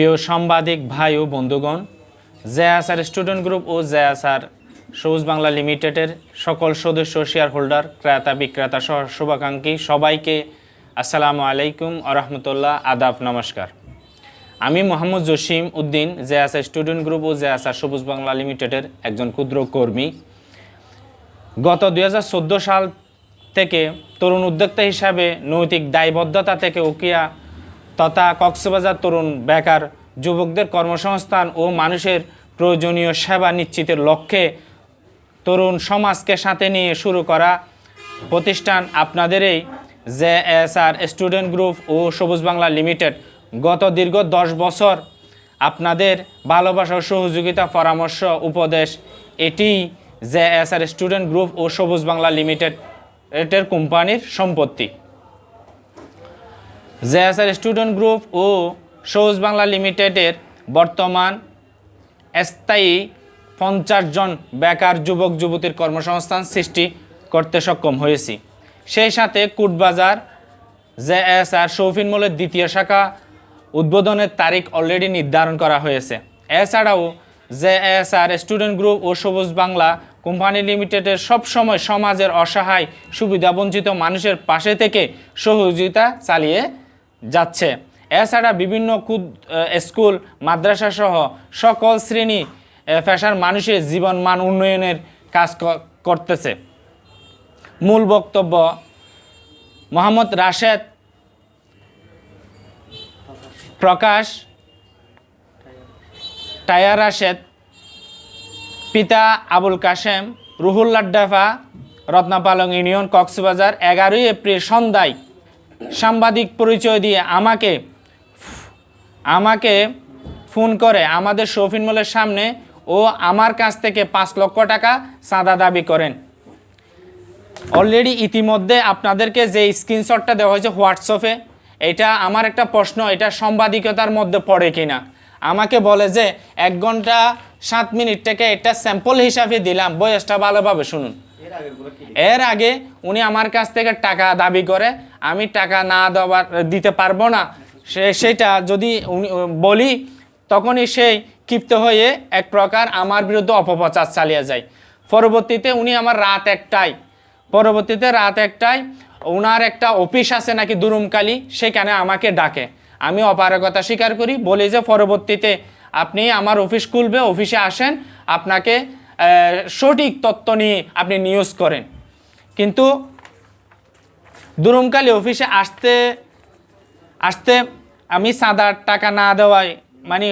প্রিয় সাংবাদিক ভাই ও বন্ধুগণ জেআসার স্টুডেন্ট গ্রুপ ও জেআসার সবুজ বাংলা লিমিটেডের সকল সদস্য শেয়ার হোল্ডার ক্রেতা, বিক্রেতা সহ শুভাকাঙ্ক্ষী সবাইকে আসসালামু আলাইকুম আরহামতুল্লাহ আদাব, নমস্কার। আমি Mohammad Jasim Uddin JSR student group ও জেআসার সবুজ বাংলা লিমিটেডের একজন ক্ষুদ্র কর্মী। গত দু হাজার চোদ্দ সাল থেকে তরুণ উদ্যোক্তা হিসাবে নৈতিক দায়বদ্ধতা থেকে উকিয়া তথা কক্সবাজার তরুণ বেকার যুবকদের কর্মসংস্থান ও মানুষের প্রয়োজনীয় সেবা নিশ্চিতের লক্ষ্যে তরুণ সমাজকে সাথে নিয়ে শুরু করা প্রতিষ্ঠান আপনাদের এই J S R student group ও সবুজ বাংলা লিমিটেড। গত দীর্ঘ দশ বছর আপনাদের ভালোবাসা ও সহযোগিতা পরামর্শ উপদেশ, এটি J S R student group ও সবুজ বাংলা লিমিটেড এটের কোম্পানির সম্পত্তি। জেএসআর স্টুডেন্ট গ্রুপ ও সবুজ বাংলা লিমিটেডের বর্তমান স্থায়ী পঞ্চাশ জন বেকার যুবক, যুবতীর কর্মসংস্থান সৃষ্টি করতে সক্ষম হয়েছি। সেই সাথে কুটবাজার জেএসআর শৌফিন মলের দ্বিতীয় শাখা উদ্বোধনের তারিখ অলরেডি নির্ধারণ করা হয়েছে। এছাড়াও জেএসআর স্টুডেন্ট গ্রুপ ও সবুজ বাংলা কোম্পানি লিমিটেডের সবসময় সমাজের অসহায় সুবিধাবঞ্চিত মানুষের পাশে থেকে সহযোগিতা চালিয়ে যাচ্ছে। এছাড়া বিভিন্ন কুদ স্কুল, মাদ্রাসাসহ সকল শ্রেণি পেশার মানুষের জীবনমান উন্নয়নের কাজ করতেছে। মূল বক্তব্য, মোহাম্মদ রাশেদ প্রকাশ, টায়ার রাশেদ, পিতা আবুল কাশেম, রুহুল লাড্ডাফা রত্নাপালং ইউনিয়ন, কক্সবাজার, এগারোই এপ্রিল সন্ধ্যায়। সাংবাদিক পরিচয় দিয়ে আমাকে আমাকে ফোন করে আমাদের শৌফিন মলের সামনে ও আমার কাছ থেকে পাঁচ লক্ষ টাকা চাঁদা দাবি করেন। অলরেডি ইতিমধ্যে আপনাদেরকে যে স্ক্রিনশটটা দেওয়া হয়েছে হোয়াটসঅ্যাপে, এটা আমার একটা প্রশ্ন, এটা সাংবাদিকতার মধ্যে পড়ে কিনা? আমাকে বলে যে, এক ঘণ্টা সাত মিনিট থেকে এটা স্যাম্পল হিসাবে দিলাম, বয়সটা ভালোভাবে শুনুন। এর আগে উনি আমার কাছ থেকে টাকা দাবি করে, আমি টাকা না দেওয়ার, দিতে পারব না। সে, সেটা যদি উনি বলি, তখনই সেই ক্ষিপ্ত হয়ে এক প্রকার আমার বিরুদ্ধে অপপ্রচার চালিয়ে যায়। পরবর্তীতে উনি আমার রাত একটাই পরবর্তীতে রাত একটাই ওনার একটা অফিস আছে নাকি দুরুমকালি, সেখানে আমাকে ডাকে। আমি অপারগতা স্বীকার করি, বলি যে, পরবর্তীতে আপনি আমার অফিস খুলবে, অফিসে আসেন, আপনাকে সঠিক তত্ত্ব নিয়ে আপনি নিউজ করেন। কিন্তু দুরুমকালী অফিসে আসতে আসতে আমি সাদার টাকা না দেওয়ায় মানে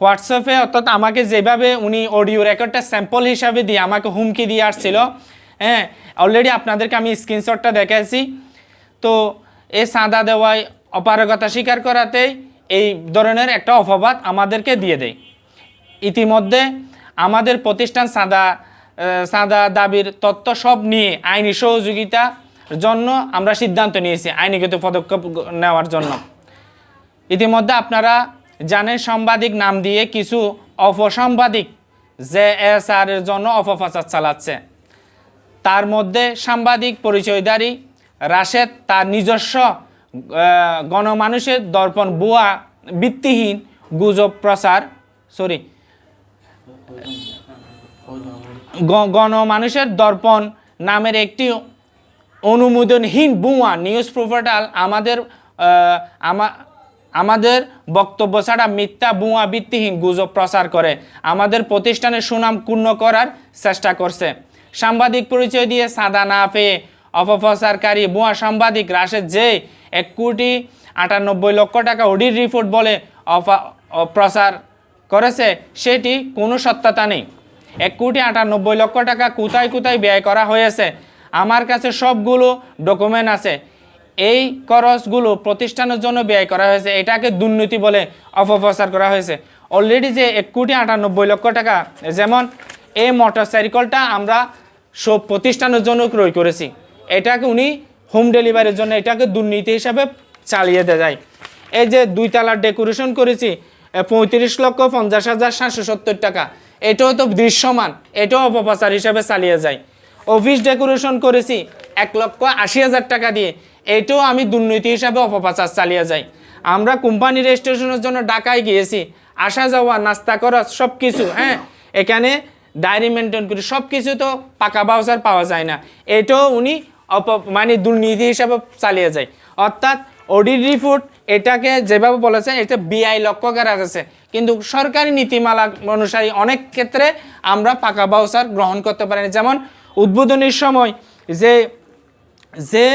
হোয়াটসঅ্যাপে অর্থাৎ আমাকে যেভাবে উনি অডিও রেকর্ডটা স্যাম্পল হিসাবে দিয়ে আমাকে হুমকি দিয়ে আসছিল হ্যাঁ অলরেডি আপনাদেরকে আমি স্ক্রিনশটটা দেখাইছি। তো এ সাদা দেওয়ায় অপারগতা স্বীকার করাতেই এই ধরনের একটা অপবাদ আমাদেরকে দিয়ে দেয়। ইতিমধ্যে আমাদের প্রতিষ্ঠান সাদা সাদা দাবির তথ্য সব নিয়ে আইনি সহযোগিতার জন্য আমরা সিদ্ধান্ত নিয়েছি আইনিগত পদক্ষেপ নেওয়ার জন্য। ইতিমধ্যে আপনারা জানেন সাংবাদিক নাম দিয়ে কিছু অপসাংবাদিক জে এস আর এর জন্য অপপ্রচার চালাচ্ছে। তার মধ্যে সাংবাদিক পরিচয়দারী রাশেদ, তার নিজস্ব গণমানুষের দর্পণ বুয়া ভিত্তিহীন গুজব প্রচার সরি গণমানুষের দর্পণ নামের একটি অনুমোদনহীন বুয়া নিউজ প্রোপার্টাল আমাদের আমাদের বক্তব্য ছাড়া মিথ্যা বুয়া ভিত্তিহীন গুজব প্রচার করে। আমাদের প্রতিষ্ঠানের সুনাম ক্ষুণ্ণ করার চেষ্টা করছে। সাংবাদিক পরিচয় দিয়ে সাদা না পেয়ে অপপ্রচারকারী বুয়া সাংবাদিক রাশেদ যে এক কোটি আটানব্বই লক্ষ টাকা অডিট রিপোর্ট বলে অপা- অপ্রচার করেছে, সেটি কোনো সত্যতা নেই। এক কোটি আটানব্বই লক্ষ টাকা কোথায় কোথায় ব্যয় করা হয়েছে, আমার কাছে সবগুলো ডকুমেন্ট আছে। এই খরচগুলো প্রতিষ্ঠানের জন্য ব্যয় করা হয়েছে, এটাকে দুর্নীতি বলে অপপ্রচার করা হয়েছে। অলরেডি যে এক কোটি আটানব্বই লক্ষ টাকা, যেমন এই মোটরসাইকেলটা আমরা সব প্রতিষ্ঠানের জন্য ক্রয় করেছি, এটাকে উনি হোম ডেলিভারির জন্য এটাকে দুর্নীতি হিসাবে চালিয়ে দেওয়া যায় এই যে দুই তালার ডেকোরেশন করেছি পঁয়ত্রিশ লক্ষ পঞ্চাশ হাজার সাতশো সত্তর টাকা। এটাও তো দৃশ্যমান, এটাও অপপ্রচার হিসাবে চালিয়ে যায়। অফিস ডেকোরেশন করেছি এক লক্ষ আশি হাজার টাকা দিয়ে, এটাও আমি দুর্নীতি হিসাবে অপপ্রচার চালিয়ে যাই। আমরা কোম্পানি রেজিস্ট্রেশনের জন্য ঢাকায় গিয়েছি, আসা যাওয়া, নাস্তা করা সব কিছু হ্যাঁ? এখানে ডায়েরি মেনটেন করি সব কিছু তো পাকা বাউচার পাওয়া যায় না। এটাও উনি অপ মানে দুর্নীতি হিসাবে চালিয়ে যায়। অর্থাৎ অডিট রিপোর্ট এটাকে যেভাবে বলেছেন এটা বিআই লক্ষ্য করা গেছে কিন্তু সরকারি নীতিমালা অনুসারী অনেক ক্ষেত্রে আমরা পাকা বাউচার গ্রহণ করতে পারি। যেমন উদ্বোধনের সময় যে যে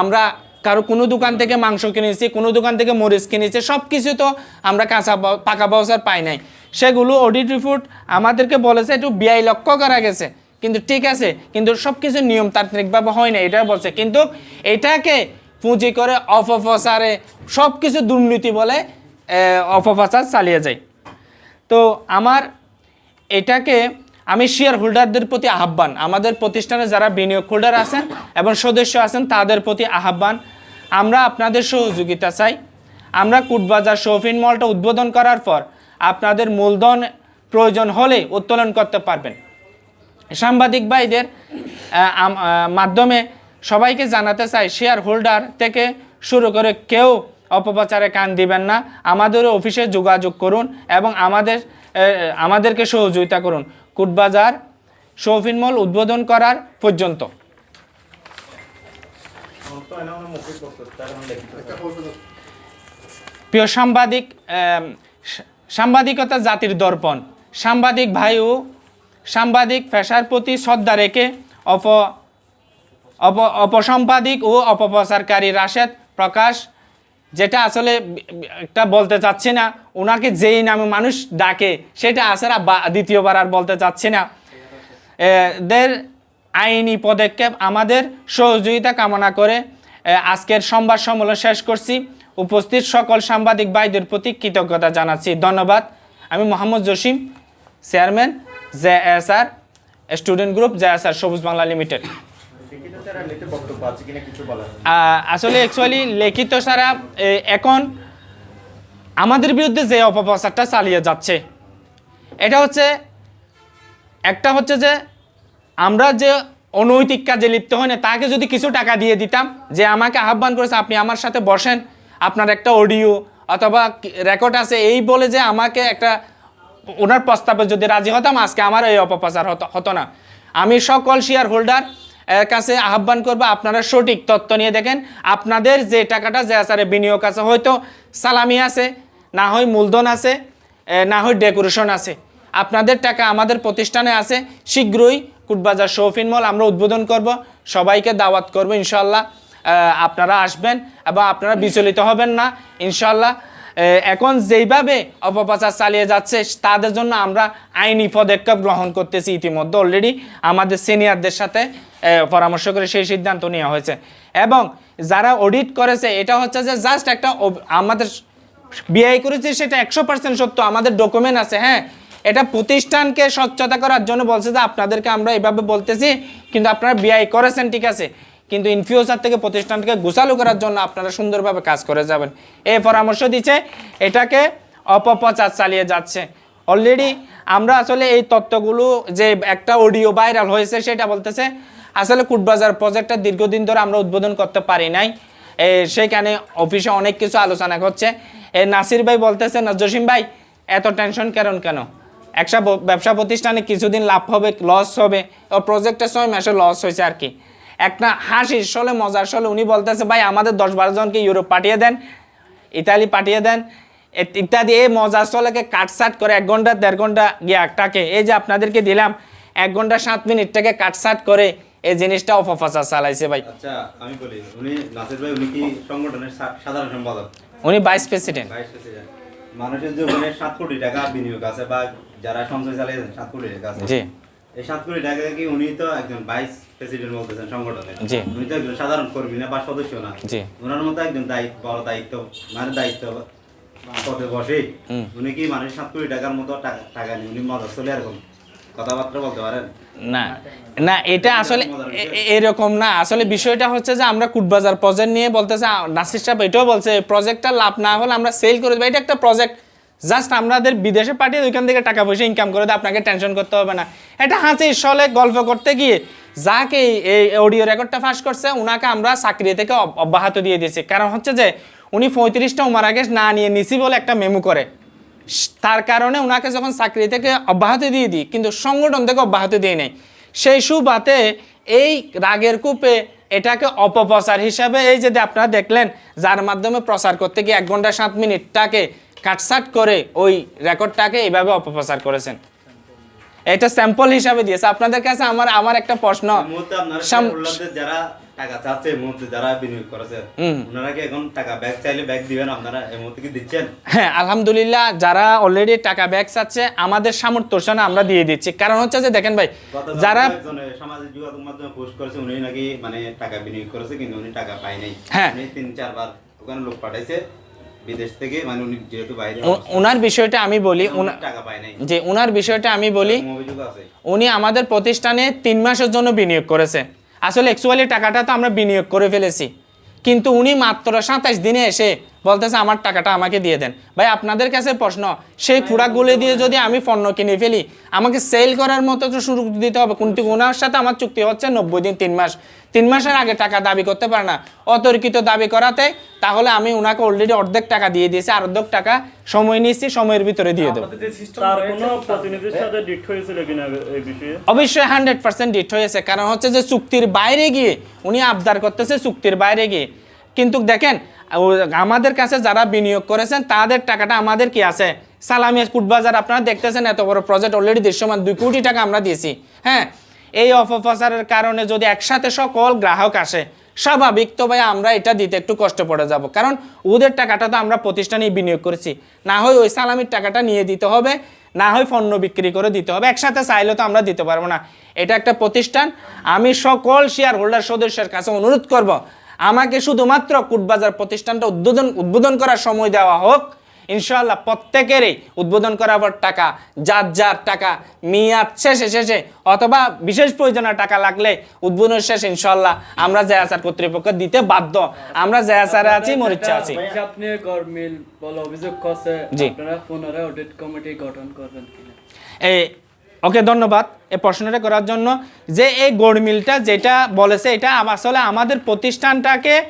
আমরা কারও কোনো দোকান থেকে মাংস কিনেছি, কোনো দোকান থেকে মরিচ কিনেছি সব কিছু তো আমরা কাঁচা পাকা বাউচার পাই নাই। সেগুলো অডিট রিপোর্ট আমাদেরকে বলেছে একটু বিআই লক্ষ্য করা গেছে কিন্তু ঠিক আছে, কিন্তু সব কিছু নিয়মতান্ত্রিকভাবে হয় না এটা বলছে। কিন্তু এটাকে পুঁজি করে অপপ্রচারে সব কিছু দুর্নীতি বলে অপপ্রচার চালিয়ে যায়। তো আমার এটাকে আমি শেয়ার হোল্ডারদের প্রতি আহ্বান, আমাদের প্রতিষ্ঠানে যারা বিনিয়োগ হোল্ডার আছেন এবং সদস্য আছেন, তাদের প্রতি আহ্বান, আমরা আপনাদের সহযোগিতা চাই। আমরা কুটবাজার শৌফিন মলটা উদ্বোধন করার পর আপনাদের মূলধন প্রয়োজন হলে উত্তোলন করতে পারবেন। সাংবাদিক ভাইদের মাধ্যমে সবাইকে জানাতে চাই শেয়ার হোল্ডার থেকে শুরু করে কেউ অপপ্রচারে কান দিবেন না। আমাদের অফিসে যোগাযোগ করুন এবং আমাদের আমাদেরকে সহযোগিতা করুন। কুটবাজার শৌফিন মল উদ্বোধন করার পর্যন্ত। প্রিয় সাংবাদিক সাংবাদিকতা জাতির দর্পণ। সাংবাদিক ভাই ও সাংবাদিক পেশার প্রতি শ্রদ্ধা রেখে অপ অপসম্পাদিক ও অপপ্রচারকারী রাশেদ প্রকাশ, যেটা আসলে একটা বলতে চাচ্ছি না। ওনাকে যেই নামে মানুষ ডাকে, সেটা আসলে দ্বিতীয়বার আর বলতে চাচ্ছি না। দের আইনি পদক্ষেপ আমাদের সহযোগিতা কামনা করে আজকের সংবাদ সম্মেলন শেষ করছি। উপস্থিত সকল সাংবাদিক ভাইদের প্রতি কৃতজ্ঞতা জানাচ্ছি। ধন্যবাদ। আমি Mohammad Jasim, chairman J S R student group J S R Sabuj Bangla limited. আসলে অ্যাকচুয়ালি লিখিত সারা এখন আমাদের বিরুদ্ধে যে অপপ্রচারটা চালিয়ে যাচ্ছে, এটা হচ্ছে, একটা হচ্ছে যে আমরা যে অনৈতিক কাজে লিপ্ত হই না, তাকে যদি কিছু টাকা দিয়ে দিতাম, যে আমাকে আহ্বান করেছে, আপনি আমার সাথে বসেন, আপনার একটা অডিও অথবা রেকর্ড আছে, এই বলে যে আমাকে একটা, ওনার প্রস্তাবে যদি রাজি হতাম, আজকে আমার এই অপপ্রচার হতো হতো না। আমি সকল শেয়ার হোল্ডার কাছে আহ্বান করব, আপনারা সঠিক তথ্য নিয়ে দেখেন। আপনাদের যে টাকাটা যে আসারে বিনিয়োগ আছে, হয়তো সালামি আছে, না হয় মূলধন আছে না হয় ডেকোরেশন আছে। আপনাদের টাকা আমাদের প্রতিষ্ঠানে আছে, শীঘ্রই কুটবাজার শৌফিন মল আমরা উদ্বোধন করব, সবাইকে দাওয়াত করব ইনশাল্লাহ আপনারা আসবেন এবং আপনারা বিচলিত হবেন না ইনশাল্লাহ এখন যেইভাবে অপপ্রচার চালিয়ে যাচ্ছে, তাদের জন্য আমরা আইনি পদক্ষেপ গ্রহণ করতেছি ইতিমধ্যে অলরেডি আমাদের সিনিয়রদের সাথে পরামর্শ করে সেই সিদ্ধান্ত নেওয়া হয়েছে। এবং যারা অডিট করেছে, এটা হচ্ছে যে জাস্ট একটা আমাদের বিআই করেছে, সেটা একশো পার্সেন্ট সত্য। আমাদের ডকুমেন্ট আছে হ্যাঁ? এটা প্রতিষ্ঠানকে স্বচ্ছতা করার জন্য বলছে যে আপনাদেরকে আমরা এইভাবে বলতেছি, কিন্তু আপনারা বিআই করেছেন, ঠিক আছে? কিন্তু ইন ফিউচার থেকে প্রতিষ্ঠানকে গোছালো করার জন্য আপনারা সুন্দরভাবে কাজ করে যাবেন। এই পরামর্শ দিচ্ছে, এটাকে অপপ্রচার চালিয়ে যাচ্ছে। অলরেডি আমরা আসলে এই তত্ত্বগুলো যে একটা অডিও ভাইরাল হয়েছে সেটা বলতেছে, আসলে কুটবাজার প্রজেক্টটা দীর্ঘদিন ধরে আমরা উদ্বোধন করতে পারি নাই। সেখানে অফিসে অনেক কিছু আলোচনা করছে এ, নাসির ভাই বলতেছে না জসিম ভাই, এত টেনশন কেন কেন? একটা ব- ব্যবসা প্রতিষ্ঠানে কিছুদিন লাভ হবে লস হবে। ও প্রজেক্টের সময় মাসে লস হয়েছে আর কি। একটা হাসির সলে মজার সলে উনি বলতেছে ভাই আমাদের দশ বারো জনকে ইউরোপ পাঠিয়ে দেন ইতালি পাঠিয়ে দেন। ইত্যাদি এই মজার সলেকে কাটসাট করে এক ঘণ্টা দেড় ঘণ্টা গিয়াটাকে এই যে আপনাদেরকে দিলাম এক ঘণ্টা সাত মিনিটটাকে কাটসাট করে এই জিনিসটা অপপ্রচার চালাইছে ভাই। আচ্ছা আমি বলি উনি নাসির ভাই উনি কি সংগঠনের সাধারণ সম্পাদক? উনি ভাইস প্রেসিডেন্ট। Vice president. মানুষের যে ওখানে সাত কোটি টাকা বিনিয়োগ আছে বা যারা সঞ্চয় চালিয়েছেন সাত কোটি টাকা আছে। জি। এই সাত কোটি টাকা কি উনি তো একজন ভাইস প্রেসিডেন্ট বলতেছেন সংগঠনের? উনি তো একজন সাধারণ কর্মী না বা সদস্য না? ওনার মতো একজন দায়িত্ব বড় দায়িত্ব মানে দায়িত্ব পদে বসে। হুম। উনি কি মানুষ সাত কোটি টাকার মতো টাকা নিয়ে উনি মজা চলে এরকম? কথাবার্তা বলতে পারেন? না। না এটা আসলে এরকম না। আসলে বিষয়টা হচ্ছে যে আমরা কুটবাজার প্রজেক্ট নিয়ে বলতেছে নাসির সাহেব এটাও বলছে প্রজেক্টটা লাভ না হলে আমরা সেল করে দেবো। এটা একটা প্রজেক্ট জাস্ট আমাদের বিদেশে পাঠিয়ে ওইখান থেকে টাকা পয়সা ইনকাম করে আপনাকে টেনশন করতে হবে না। এটা হাসির সলে গল্প করতে গিয়ে যাকে এই- অডিও রেকর্ডটা ফাঁস করছে ওনাকে আমরা চাকরি থেকে অব্যাহত দিয়ে দিয়েছি। কারণ হচ্ছে যে, উনি পঁয়ত্রিশটা উমার আগে না নিয়ে নিছি বলে একটা মেমু করে। তার কারণে ওনাকে যখন চাকরি থেকে অব্যাহতি দিয়ে দিই, কিন্তু সংগঠন থেকে অব্যাহতি দিয়ে নেই। সেই সুবাতে এই রাগের কূপে এটাকে অপপ্রচার হিসাবে এই যে আপনারা দেখলেন, যার মাধ্যমে প্রচার করতে গিয়ে এক ঘণ্টা সাত মিনিটটাকে কাটসাট করে ওই রেকর্ডটাকে এইভাবে অপপ্রচার করেছেন। এটা স্যাম্পল হিসাবে দিয়েছে। আপনাদের কাছে আমার আমার একটা প্রশ্ন। যারা টাকা চাচ্ছে এই মুহূর্তে যারা বিনিয়োগ করেছে ওনারা কি এখন টাকা ব্যাক চাইলে ব্যাক দিবেন? আপনারা এই মুহূর্তে কি দিচ্ছেন? হ্যাঁ আলহামদুলিল্লাহ যারা অলরেডি টাকা ব্যাগ চাচ্ছে আমাদের সামর্থ্য আমরা দিয়ে দিচ্ছি। কারণ হচ্ছে যে দেখেন ভাই যারা সামাজিক যোগাযোগ মাধ্যমে পোস্ট করেছে উনি নাকি মানে টাকা বিনিয়োগ করেছে কিন্তু উনি টাকা পায় নাই। হ্যাঁ। তিন চারবার ওখানে লোক পাঠাইছে। বিদেশ থেকে মানে উনি যেহেতু বাইরে ওনার বিষয়টা আমি বলি ওনা- টাকা পায় নাই। যে ওনার বিষয়টা আমি বলি উনি আমাদের প্রতিষ্ঠানে তিন মাসের জন্য বিনিয়োগ করেছে। আসলে অ্যাকচুয়ালি টাকাটা তো আমরা বিনিয়োগ করে ফেলেছি। কিন্তু উনি মাত্র সাতাশ দিনে এসে বলতেছে আমার টাকাটা আমাকে দিয়ে দেন। ভাই আপনাদের কাছে প্রশ্ন সেই প্রোডাক্টগুলো দিয়ে যদি আমি পণ্য কিনে ফেলি আমাকে সেল করার মতো তো শুরু দিতে হবে। কিন্তু ওনার সাথে আমার চুক্তি হচ্ছে? নব্বই দিন তিন মাস। তিন মাসের আগে টাকা দাবি করতে পারে না। অতর্কিত দাবি করাতে তাহলে আমি ওনাকে অলরেডি অর্ধেক টাকা দিয়ে দিয়েছি আর অর্ধেক টাকা সময় নিয়েছি সময়ের ভিতরে দিয়ে দেবো। তার কোনো প্রতিনিধির সাথে ডিট হয়েছিল কিনা এই বিষয়ে? অবশ্যই হান্ড্রেড পার্সেন্ট ডিট হয়েছে। কারণ হচ্ছে যে চুক্তির বাইরে গিয়ে উনি আবদার করতেছে চুক্তির বাইরে গিয়ে। কিন্তু দেখেন আমাদের কাছে যারা বিনিয়োগ করেছেন, তাদের টাকাটা আমাদের কি আছে? সালামি কুটবাজার আপনারা দেখতেছেন এত বড় প্রজেক্ট অলরেডি দৃশ্যমান দুই কোটি টাকা আমরা দিয়েছি হ্যাঁ? এই অপপ্রচারের কারণে যদি একসাথে সকল গ্রাহক আসে, স্বাভাবিক তো ভাই আমরা এটা দিতে একটু কষ্ট পড়ে যাব। কারণ ওদের টাকাটা তো আমরা প্রতিষ্ঠানে বিনিয়োগ করেছি। না হয় ওই সালামির টাকাটা নিয়ে দিতে হবে, না হয় পণ্য বিক্রি করে দিতে হবে। একসাথে চাইলে তো আমরা দিতে পারব না। এটা একটা প্রতিষ্ঠান। আমি সকল শেয়ার হোল্ডার সদস্যের কাছে অনুরোধ করব আমাকে শুধুমাত্র কুটবাজার প্রতিষ্ঠানটা উদ্বোধন উদ্বোধন করার সময় দেওয়া হোক ইনশাআল্লাহ প্রত্যেকেরই উদ্বোধন করার পর টাকা যার যার টাকা মেয়াদ শেষে শেষে অথবা বিশেষ প্রয়োজনীয় টাকা লাগলে উদ্বোধন শেষে ইনশাআল্লাহ আমরা জয়াসার কর্তৃপক্ষ দিতে বাধ্য। আমরা জয়াসারে আছি মরিচা আছি। আপনি অভিযোগ করছে। জি। আপনারা পুনরায় অডিট কমিটি গঠন করবেন কিনা? এই ওকে, ধন্যবাদ এই প্রশ্নটা করার জন্য। যে এই গোড় মিলটা যেটা বলেছে, এটা আসলে আমাদের প্রতিষ্ঠানটাকে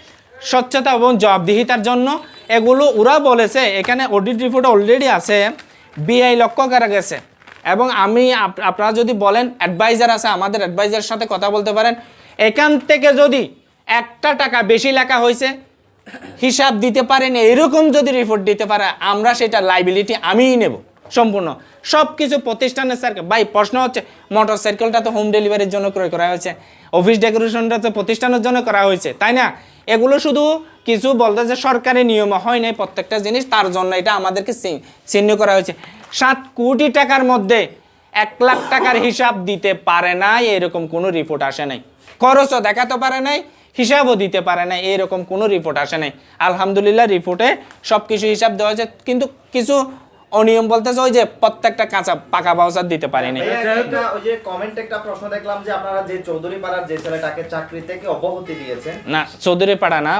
স্বচ্ছতা এবং জবাবদিহিতার জন্য। এগুলো ওরা বলেছে, এখানে অডিট রিপোর্ট অলরেডি আছে বিআই লক্ষ্য করা গেছে। এবং আমি আপ- আপনারা যদি বলেন অ্যাডভাইজার আছে, আমাদের অ্যাডভাইজারের সাথে কথা বলতে পারেন। এখান থেকে যদি একটা টাকা বেশি লেখা হয়েছে, হিসাব দিতে পারেন, এরকম যদি রিপোর্ট দিতে পারে, আমরা সেটা লাইবিলিটি আমিই নেব। সম্পূর্ণ। সব কিছু প্রতিষ্ঠানের স্যার ভাই, প্রশ্ন হচ্ছে মোটর সাইকেলটা তো হোম ডেলিভারির জন্য ক্রয় করা হয়েছে। অফিস ডেকোরেশনটা তো প্রতিষ্ঠানের জন্য করা হয়েছে, তাই না? এগুলো শুধু কিছু বলতে যে সরকারি নিয়ম হয় নাই, প্রত্যেকটা জিনিস তার জন্য এটা আমাদেরকে চিহ্ন করা হয়েছে। সাত কোটি টাকার মধ্যে এক লাখ টাকার হিসাব দিতে পারে না এরকম কোনো রিপোর্ট আসে নাই। খরচও দেখাতে পারে নাই, হিসাবও দিতে পারে না এরকম কোনো রিপোর্ট আসে নাই। আলহামদুলিল্লাহ রিপোর্টে সব কিছু হিসাব দেওয়া হয়েছে। কিন্তু কিছু অনিয়ম বলতেছে ওই যে প্রত্যেকটা কাঁচা পাকা বাউসার দিতে পারেনি। ওই যে কমেন্ট একটা প্রশ্ন দেখলাম যে আপনারা যে চৌধুরী পাড়ার যে ছেলেটাকে চাকরি থেকে অব্যাহতি দিয়েছেন। না চৌধুরী পাড়া না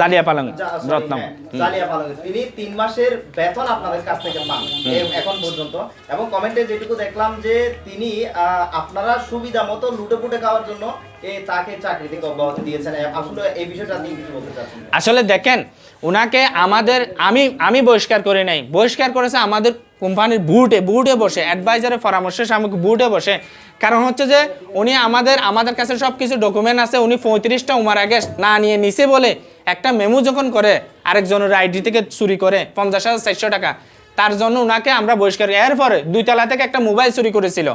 জালিয়া পালং রত্নম। হ্যাঁ, জালিয়া পালং তিনি তিন মাসের বেতন আপনাদের কাছ থেকে পান এখন পর্যন্ত। এবং কমেন্টে যেটুকু দেখলাম যে তিনি আহ, আপনারা সুবিধা মতো লুটে পুটে খাওয়ার জন্য তাকে চাকরি থেকে অব্যাহতি দিয়েছেন। আসলে এই বিষয়টা আপনি কিছু বলতে চাচ্ছেন? আসলে দেখেন ওনাকে আমাদের, আমি আমি বহিষ্কার করে নাই। বহিষ্কার করেছে আমাদের কোম্পানির বুটে বুটে বসে অ্যাডভাইজারের পরামর্শ সামগ্রী বুটে বসে। কারণ হচ্ছে যে, উনি আমাদের আমাদের কাছে সব কিছু ডকুমেন্ট আছে, উনি পঁয়ত্রিশটা উমার আগে না নিয়ে নিছে বলে একটা মেমো যখন করে, আরেকজনের আইডি থেকে চুরি করে, পঞ্চাশ হাজার চারশো টাকা, তার জন্য ওনাকে আমরা বহিষ্কার এরপরে দুই তলা থেকে একটা মোবাইল চুরি করেছিল।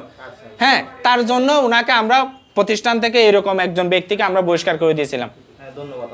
হ্যাঁ তার জন্য ওনাকে আমরা প্রতিষ্ঠান থেকে এরকম একজন ব্যক্তিকে আমরা বহিষ্কার করে দিয়েছিলাম। হ্যাঁ ধন্যবাদ।